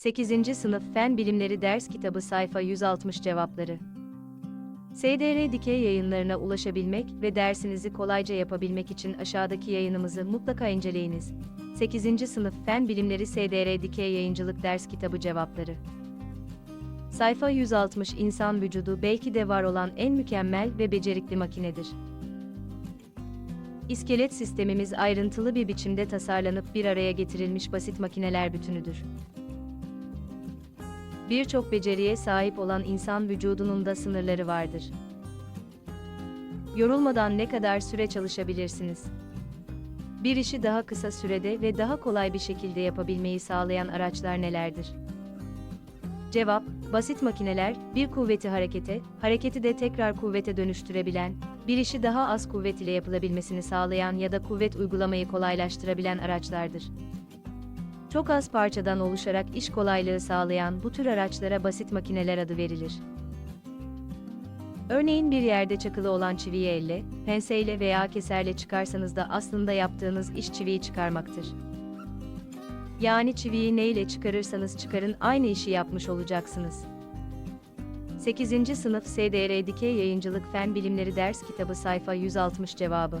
8. Sınıf Fen Bilimleri Ders Kitabı Sayfa 160 Cevapları SDR Dikey yayınlarına ulaşabilmek ve dersinizi kolayca yapabilmek için aşağıdaki yayınımızı mutlaka inceleyiniz. 8. Sınıf Fen Bilimleri SDR Dikey Yayıncılık Ders Kitabı Cevapları Sayfa 160 İnsan vücudu belki de var olan en mükemmel ve becerikli makinedir. İskelet sistemimiz ayrıntılı bir biçimde tasarlanıp bir araya getirilmiş basit makineler bütünüdür. Birçok beceriye sahip olan insan vücudunun da sınırları vardır. Yorulmadan ne kadar süre çalışabilirsiniz? Bir işi daha kısa sürede ve daha kolay bir şekilde yapabilmeyi sağlayan araçlar nelerdir? Cevap, basit makineler, bir kuvveti harekete, hareketi de tekrar kuvvete dönüştürebilen, bir işi daha az kuvvet ile yapılabilmesini sağlayan ya da kuvvet uygulamayı kolaylaştırabilen araçlardır. Çok az parçadan oluşarak iş kolaylığı sağlayan bu tür araçlara basit makineler adı verilir. Örneğin bir yerde çakılı olan çiviyi elle, penseyle veya keserle çıkarsanız da aslında yaptığınız iş çiviyi çıkarmaktır. Yani çiviyi neyle çıkarırsanız çıkarın aynı işi yapmış olacaksınız. 8. Sınıf SDR Dikey Yayıncılık Fen Bilimleri Ders Kitabı Sayfa 160 Cevabı